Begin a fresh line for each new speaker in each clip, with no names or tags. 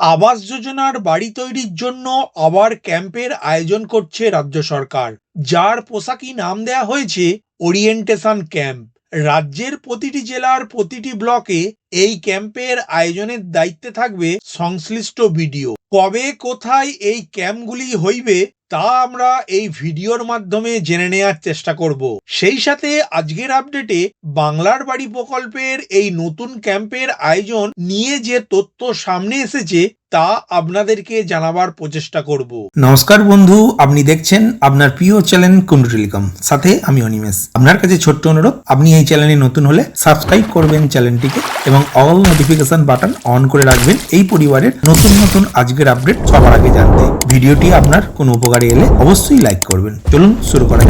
আবাস যোজনার বাড়ি তৈরির জন্য আবার ক্যাম্পের আয়োজন করছে রাজ্য সরকার। যার পোশাকি নাম দেয়া হয়েছে ওরিয়েন্টেশন ক্যাম্প। রাজ্যের প্রতিটি জেলার প্রতিটি ব্লকে এই ক্যাম্পের আয়োজনের দায়িত্বে থাকবে সংশ্লিষ্ট ভিডিও কবে কোথায় এই ক্যাম্পগুলি হইবে তা আমরা এই ভিডিওর মাধ্যমে জেনে নেওয়ার চেষ্টা করব। সেই সাথে আজকের আপডেটে বাংলার বাড়ি প্রকল্পের এই নতুন ক্যাম্পের আয়োজন নিয়ে যে তথ্য সামনে এসেছে, তা আপনাদেরকে জানাবার প্রচেষ্টা করব।
নমস্কার বন্ধু, আপনি দেখছেন আপনার প্রিয় চ্যানেল কুন্ডু টেলিকম সাথে আমি অনিমেষ। আপনার কাছে ছোট্ট অনুরোধ, আপনি এই চ্যানেলে নতুন হলে সাবস্ক্রাইব করবেন চ্যানেলটিকে এবং অল নোটিফিকেশন বাটন অন করে রাখবেন। এই পরিবারের নতুন নতুন আজকের আপডেট সবার আগে জানতে। ভিডিওটি আপনার কোনো উপকারে এলে অবশ্যই লাইক করবেন। চলুন শুরু করা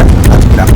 যাক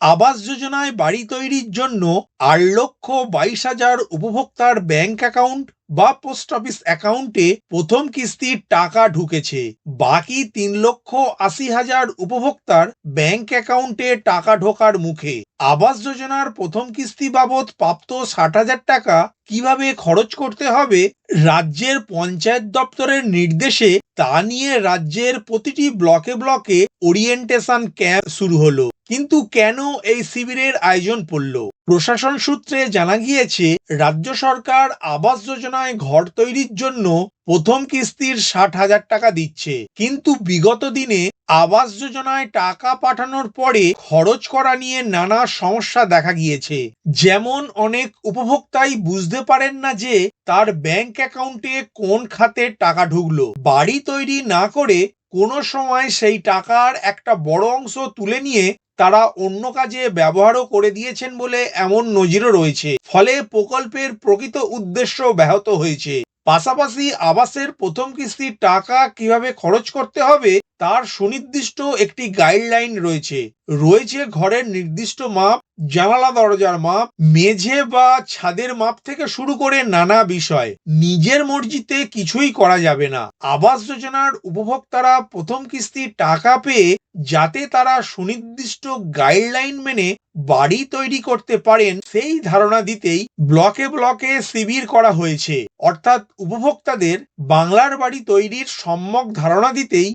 আবাস যোজনায় বাড়ি তৈরির জন্য আট লক্ষ বাইশ হাজার উপভোক্তার ব্যাংক অ্যাকাউন্ট বা পোস্ট অফিস অ্যাকাউন্টে প্রথম কিস্তির টাকা ঢুকেছে। বাকি তিন লক্ষ আশি হাজার উপভোক্তার ব্যাংক অ্যাকাউন্টে টাকা ঢোকার মুখে। আবাস যোজনার প্রথম কিস্তি বাবদ প্রাপ্ত ষাট হাজার টাকা কীভাবে খরচ করতে হবে রাজ্যের পঞ্চায়েত দপ্তরের নির্দেশে তা নিয়ে রাজ্যের প্রতিটি ব্লকে ব্লকে ওরিয়েন্টেশন ক্যাম্প শুরু হলো। কিন্তু কেন এই শিবিরের আয়োজন পড়ল? প্রশাসন সূত্রে জানা গিয়েছে, রাজ্য সরকার আবাস যোজনায় ঘর তৈরির জন্য প্রথম কিস্তির ষাট হাজার টাকা দিচ্ছে। কিন্তু বিগত দিনে আবাস যোজনায় টাকা পাঠানোর পরে খরচ করা নিয়ে নানা সমস্যা দেখা গিয়েছে। যেমন অনেক উপভোক্তাই বুঝতে পারেন না যে তার ব্যাংক অ্যাকাউন্টে কোন খাতে টাকা ঢুকলো। বাড়ি তৈরি না করে কোনো সময় সেই টাকার একটা বড় অংশ তুলে নিয়ে তারা অন্য কাজে ব্যবহারও করে দিয়েছেন বলে এমন নজিরও রয়েছে। ফলে প্রকল্পের প্রকৃত উদ্দেশ্য ব্যাহত হয়েছে। পাশাপাশি আবাসের প্রথম কিস্তির টাকা কীভাবে খরচ করতে হবে তার সুনির্দিষ্ট একটি গাইডলাইন রয়েছে। রয়েছে ঘরের নির্দিষ্ট মাপ, জানালা দরজার মাপ, মেঝে বা ছাদের মাপ থেকে শুরু করে নানা বিষয়। নিজের মর্জিতে কিছুই করা যাবে না। আবাস যোজনার উপভোক্তারা প্রথম কিস্তি টাকা পেয়ে যাতে তারা সুনির্দিষ্ট গাইডলাইন মেনে বাড়ি তৈরি করতে পারেন সেই ধারণা দিতেই ব্লকে ব্লকে শিবির করা হয়েছে। অর্থাৎ উপভোক্তাদের বাংলার বাড়ি তৈরির সম্যক ধারণা দিতেই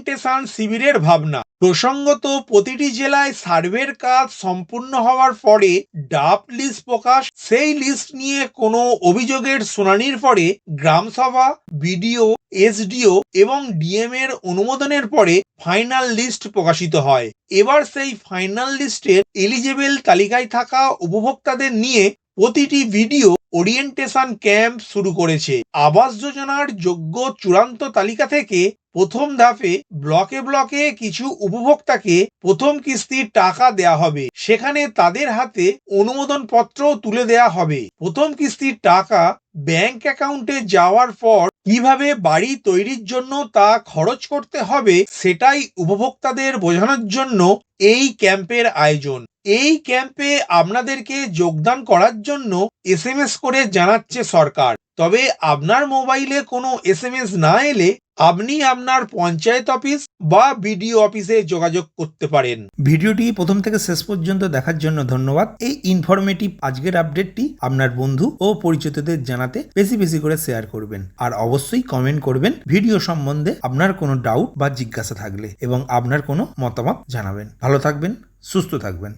ওরিয়েন্টেশন শিবিরের ভাবনা। প্রসঙ্গত, প্রতিটি জেলায় সার্ভের কাজ সম্পূর্ণ হওয়ার পরে ডাপ লিস্ট প্রকাশ। সেই লিস্ট নিয়ে কোনো অভিযোগের শুনানির পরে গ্রামসভা, বিডিও, এসডিও এবং ডিএম এর অনুমোদনের পরে ফাইনাল লিস্ট প্রকাশিত হয়। এবার সেই ফাইনাল লিস্টের এলিজেবল তালিকায় থাকা উপভোক্তাদের নিয়ে প্রতিটি ভিডিও ওরিয়েন্টেশন ক্যাম্প শুরু করেছে। আবাস যোজনার যোগ্য চূড়ান্ত তালিকা থেকে প্রথম ধাপে ব্লকে ব্লকে কিছু উপভোক্তাকে প্রথম কিস্তির টাকা দেয়া হবে। সেখানে তাদের হাতে অনুমোদন পত্র তুলে দেয়া হবে। প্রথম কিস্তির টাকা ব্যাংক অ্যাকাউন্টে যাওয়ার পর কীভাবে বাড়ি তৈরির জন্য তা খরচ করতে হবে, সেটাই উপভোক্তাদের বোঝানোর জন্য এই ক্যাম্পের আয়োজন। এই ক্যাম্পে আপনাদেরকে যোগদান করার জন্য এসএমএস করে জানাচ্ছে সরকার। তবে আপনার মোবাইলে কোনো এসএমএস না এলে আপনি আপনার পঞ্চায়েত অফিস বা বিডিও অফিসে যোগাযোগ করতে পারেন।
ভিডিওটি প্রথম থেকে শেষ পর্যন্ত দেখার জন্য ধন্যবাদ। এই ইনফরমেটিভ আজকের আপডেটটি আপনার বন্ধু ও পরিচিতদের জানাতে বেশি বেশি করে শেয়ার করবেন। আর অবশ্যই কমেন্ট করবেন ভিডিও সম্বন্ধে আপনার কোনো ডাউট বা জিজ্ঞাসা থাকলে এবং আপনার কোনো মতামত জানাবেন। ভালো থাকবেন, সুস্থ থাকবেন।